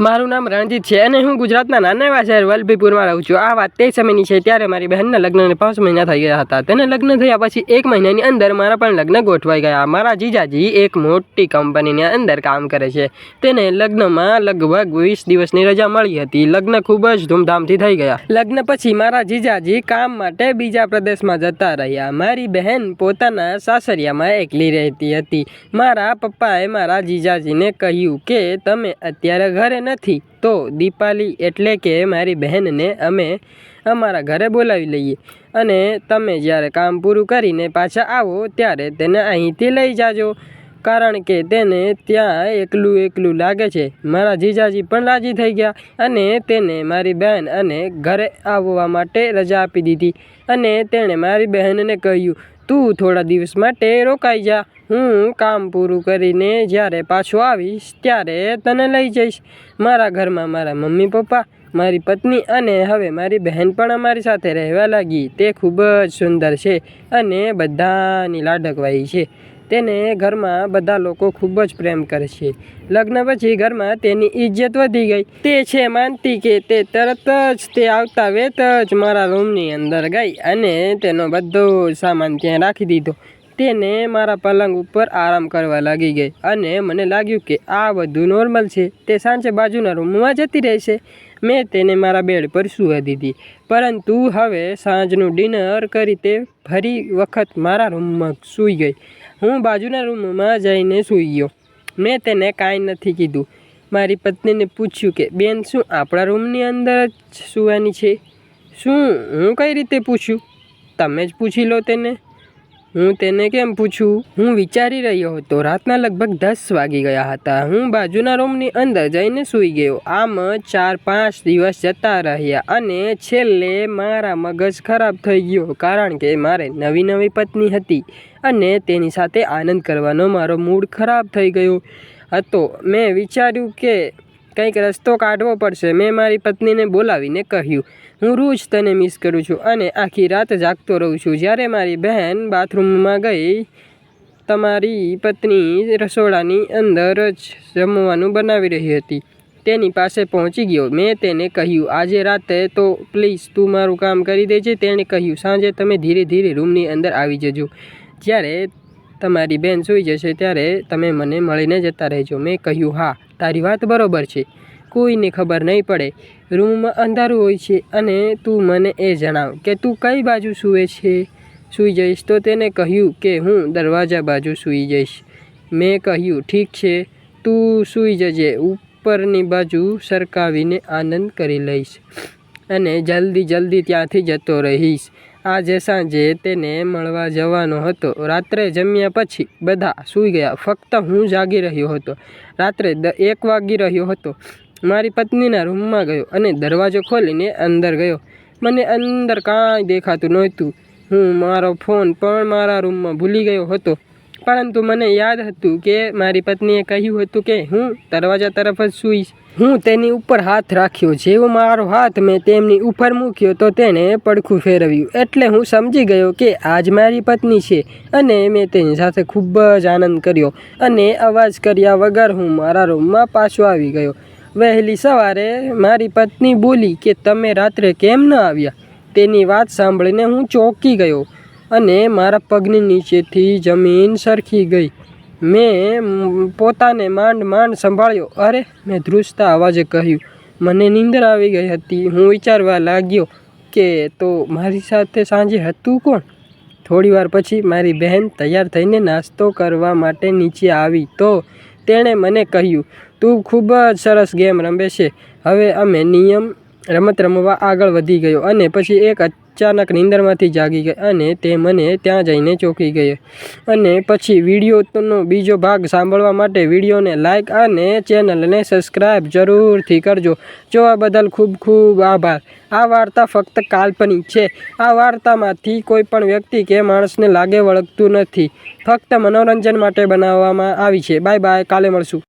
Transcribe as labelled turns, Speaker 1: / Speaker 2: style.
Speaker 1: મારું નામ રણજીત છે અને હું ગુજરાતના નાના એવા શહેર વલભીપુરમાં રહું છું. આ વાત તે સમયની છે ત્યારે મારી બહેનના લગ્નને પાંચ મહિના થઈ ગયા હતા. તેને લગ્ન થયા પછી એક મહિનાની અંદર મારા પણ લગ્ન ગોઠવાઈ ગયા. મારા જીજાજી એક મોટી કંપનીની અંદર કામ કરે છે. તેને લગ્નમાં લગભગ વીસ દિવસની રજા મળી હતી. લગ્ન ખૂબ જ ધૂમધામથી થઈ ગયા. લગ્ન પછી મારા જીજાજી કામ માટે બીજા પ્રદેશમાં જતા રહ્યા. મારી બહેન પોતાના સાસરિયામાં એકલી રહેતી હતી. મારા પપ્પાએ મારા જીજાજીને કહ્યું કે, તમે અત્યારે ઘરે નથી. તો દીપાલી એટલે કે મારી બહેનને અમે અમારા ઘરે બોલાવી લઈએ. અને તમે જ્યારે કામ પૂરું કરીને પાછા આવો, ત્યારે તેને અહીંથી લઈ જાજો. કારણ કે તેને ત્યાં એકલું એકલું લાગે છે. મારા જીજાજી પણ રાજી થઈ ગયા અને તેને મારી બહેન અને ઘરે આવવા માટે રજા આપી દીધી. અને તેણે મારી બહેનને કહ્યું તું થોડા દિવસ માટે રોકાઈ જા. હું કામ પૂરું કરીને જ્યારે પાછો આવીશ, ત્યારે તને લઈ જઈશ. મારા ઘરમાં મારા મમ્મી પપ્પા, મારી પત્ની અને હવે મારી બહેન પણ અમારી સાથે રહેવા લાગી. તે ખૂબ જ સુંદર છે અને બધાની લાડકવાઈ છે. તેને ઘરમાં બધા લોકો ખૂબ જ પ્રેમ કરે છે. લગ્ન પછી ઘરમાં તેની ઇજ્જત વધી ગઈ. તે છે માનતી કે તે તરત જ તે આવતા વેત જ મારા રૂમની અંદર ગઈ અને તેનો બધો સામાન ત્યાં રાખી દીધો. તેને મારા પલંગ ઉપર આરામ કરવા લાગી ગઈ અને મને લાગ્યું કે આ બધું નોર્મલ છે. તે સાંજે બાજુના રૂમમાં જતી રહેશે. મેં તેને મારા બેડ પર સૂવા દીધી. પરંતુ હવે સાંજનું ડિનર કરી તે ફરી વખત મારા રૂમમાં સૂઈ ગઈ. હું બાજુના રૂમમાં જઈને સૂઈ ગયો. મેં તેને કાંઈ નથી કીધું. મારી પત્નીને પૂછ્યું કે, બેન, શું આપણા રૂમની અંદર જ સૂવાની છે? શું? હું કઈ રીતે પૂછ્યું તમે જ પૂછી લો તેને. હું તેને કેમ પૂછું? હું વિચારી રહ્યો હતો. રાતના લગભગ દસ વાગી ગયા હતા. હું બાજુના રૂમની અંદર જઈને સૂઈ ગયો. આમ ચાર પાંચ દિવસ જતા રહ્યા અને છેલ્લે મારા મગજ ખરાબ થઈ ગયો કારણ કે મારે નવી નવી પત્ની હતી અને તેની સાથે આનંદ કરવાનો મારો મૂડ ખરાબ થઈ ગયો હતો. મેં વિચાર્યું કે કંઈક રસ્તો કાઢવો પડશે. મેં મારી પત્નીને બોલાવીને કહ્યું, હું રોજ તને મિસ કરું છું અને આખી રાત જાગતો રહું છું. જ્યારે મારી બહેન બાથરૂમમાં ગઈ, તમારી પત્ની રસોડાની અંદર જ જમવાનું બનાવી રહી હતી. તેની પાસે પહોંચી ગયો. મેં તેને કહ્યું, આજે રાતે તો પ્લીઝ તું મારું કામ કરી દેજે. તેણે કહ્યું, સાંજે તમે ધીરે ધીરે રૂમની અંદર આવી જજો. જ્યારે તમારી બેન સૂઈ જશે ત્યારે તમે મને મળીને જતા રહેજો. મેં કહ્યું, હા, તારી વાત બરોબર છે. કોઈને ખબર નહીં પડે. રૂમમાં અંધારું હોય છે અને તું મને એ જણાવ કે તું કઈ બાજુ સૂવે છે? સૂઈ જઈશ તો તેને કહ્યું કે હું દરવાજા બાજુ સૂઈ જઈશ. મેં કહ્યું, ઠીક છે, તું સૂઈ જજે. ઉપરની બાજુ સરકાવીને આનંદ કરી લઈશ અને જલ્દી જલ્દી ત્યાંથી જતો રહીશ. આજે સાંજે તેને મળવા જવાનો હતો, રાત્રે જમ્યા પછી બધા સૂઈ ગયા. ફક્ત હું જાગી રહ્યો હતો. રાત્રે દ, એક વાગી રહ્યો હતો. મારી પત્નીના રૂમમાં ગયો અને દરવાજો ખોલીને અંદર ગયો. મને અંદર કાંઈ દેખાતું નહોતું. હું મારો ફોન પણ મારા રૂમમાં ભૂલી ગયો હતો. પરંતુ મને યાદ હતું કે મારી પત્નીએ કહ્યું હતું કે હું દરવાજા તરફ જ સૂઈશ. હું તેની ઉપર હાથ રાખ્યો. જેવો મારો હાથ મેં તેમની ઉપર મૂક્યો, તો તેણે પડખું ફેરવ્યું. એટલે હું સમજી ગયો કે આજ મારી પત્ની છે અને મેં તેની સાથે ખૂબ જ આનંદ કર્યો અને અવાજ કર્યા વગર હું મારા રૂમમાં પાછો આવી ગયો. વહેલી સવારે મારી પત્ની બોલી કે, તમે રાત્રે કેમ ન આવ્યા? તેની વાત સાંભળીને હું ચોંકી ગયો. અને મારા પગની નીચેથી જમીન સરખી ગઈ. મેં પોતાને માંડ માંડ સંભાળ્યો. અરે, મેં ધ્રુજતા અવાજે કહ્યું, મને નીંદર આવી ગઈ હતી. હું વિચારવા લાગ્યો કે તો મારી સાથે સાંજે હતું કોણ? થોડીવાર પછી મારી બહેન તૈયાર થઈને નાસ્તો કરવા માટે નીચે આવી તો તેણે મને કહ્યું, તું ખૂબ જ સરસ ગેમ રમે છે. હવે અમે નિયમ રમત રમવા આગળ વધી ગયો અને પછી એક અચાનક નીંદરમાંથી જાગી ગઈ અને તે મને ત્યાં જઈને ચોંકી ગઈ. અને પછી વિડીયોનો બીજો ભાગ સાંભળવા માટે વિડીયોને લાઇક અને ચેનલને સબસ્ક્રાઈબ જરૂરથી કરજો. જોવા બદલ ખૂબ ખૂબ આભાર. આ વાર્તા ફક્ત કાલ્પનિક છે. આ વાર્તામાંથી કોઈ પણ વ્યક્તિ કે માણસને લાગે વળગતું નથી. ફક્ત મનોરંજન માટે બનાવવામાં આવી છે. Bye bye. કાલે મળશું.